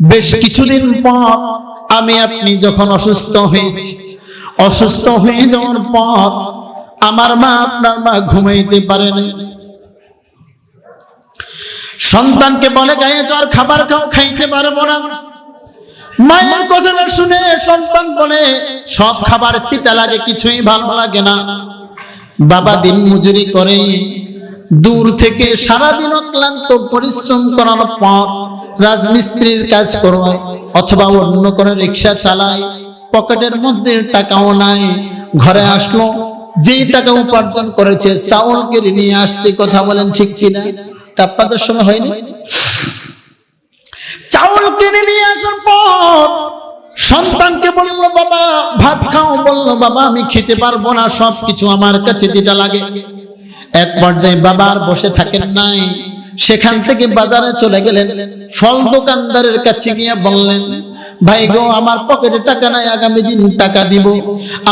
বেশ কিছুদিন পর আমি আপনি যখন অসুস্থ হয়েছি, অসুস্থ হয়ে যাওয়ার পর আমার মা আপনার মা ঘুমাইতে পারেনি সন্তানকে বলে, গায়ে জ্বর, খাবার খাও, খাইতে পারব না। মায়ের কথাটা শুনে সন্তান বলে, সব খাবার তিতা লাগে, কিছুই ভালো লাগে না। বাবা দিন মজুরি করে, দূর থেকে সারাদিন ক্লান্ত পরিশ্রম করার পর রাজমিস্ত্রির কাজ করয় অথবা অন্য কোনো রিক্সা চালায়, পকেটের মধ্যে টাকাও নাই ঘরে আসলো, যেই টাকা উপার্জন করেছে, চাউল কিনে নিয়ে আসছে, কথা বলেন ঠিক কিনা? আপনাদের সময় হয়নি? চাউল কিনে নিয়ে আসার পর সন্তানকে বলল, বাবা, ভাত খাও। বলল, বাবা, আমি খেতে পারব না সব কিছু আমার কাছে দিতে লাগে। এক পর্যায়ে বাবা আর বসে থাকেন নাই। সেখান থেকে বাজারে চলে গেলেন। ফল দোকানদারের কাছে গিয়ে বললেন ভাই গো আমার পকেটে টাকা নাই আগামী দিন টাকা দিব।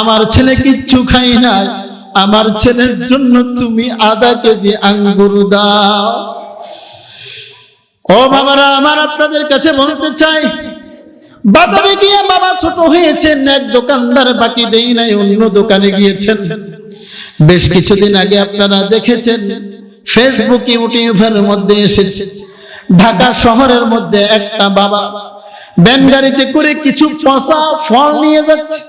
আমার ছেলে কিচ্ছু খাই না আমার ছেলের জন্য তুমি আধা কেজি আঙ্গুর দাও। ও বাবারা আমার আপনাদের কাছে বলতে চাই বাজারে গিয়ে বাবা ছোট হয়েছেন এক দোকানদার বাকি দেই নাই অন্য দোকানে গিয়েছেন। বেশ কিছুদিন আগে আপনারা দেখেছেন। ফেসবুক ইউটিউবের মধ্যে এসেছে। ঢাকা শহরের মধ্যে একটা বাবা ব্যান গাড়িতে করে কিছু পচা ফল নিয়ে যাচ্ছে।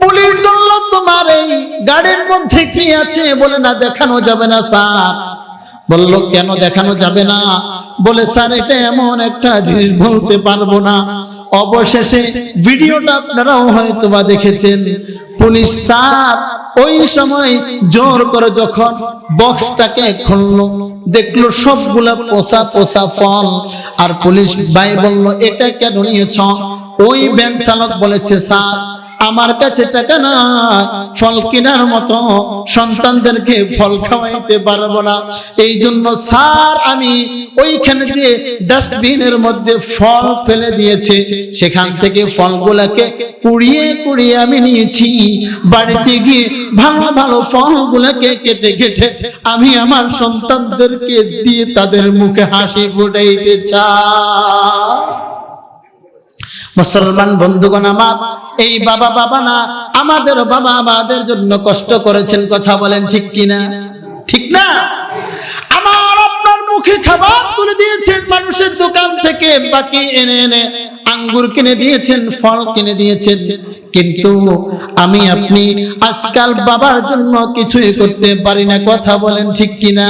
পুলিশ ধরল, তোমার এই গাড়ির মধ্যে কি আছে? বলে, না, দেখানো যাবে না, স্যার। বলল, কেন দেখানো যাবে না? বলে, স্যার, এটা এমন একটা জিনিস বলতে পারব না। অবশেষে ভিডিওটা আপনারাও হয়তো বা দেখেছেন। পুলিশ সাপ ওই সময় জোর করে যখন বক্সটাকে খুললো, দেখল সবগুলা পোষা পোষা ফল। আর পুলিশ ভাই বলল, এটা কেন নিয়েছ? ওই ব্যাংক চালক বলেছে, স্যার আমার কাছে টাকা না ফল কেনার মতো সন্তানদেরকে ফল খাওয়াইতে পারব না। এই জন্য স্যার, আমি ওইখানে যে ডাস্টবিনের মধ্যে ফল ফেলে দিয়েছে, সেখান থেকে ফলগুলাকে কুড়িয়ে কুড়িয়ে আমি নিয়েছি। বাড়িতে গিয়ে ভালো ভালো ফলগুলাকে কেটে কেটে আমি আমার সন্তানদেরকে দিয়ে তাদের মুখে হাসি ফুটাইতে চাই। মুসলমান বন্ধুগণ আমার, এই বাবা বাবা না, আমাদের বাবা আমাদের জন্য কষ্ট করেছেন, কথা বলেন ঠিক কিনা? ঠিক না? আমার আপনার মুখে খাবার তুলে দিয়েছেন, মানুষের দোকান থেকে বাকি এনে এনে আঙ্গুর কিনে দিয়েছেন, ফল কিনে দিয়েছেন। কিন্তু আমি আপনি আজকাল বাবার জন্য কিছুই করতে পারি না, কথা বলেন ঠিক কিনা?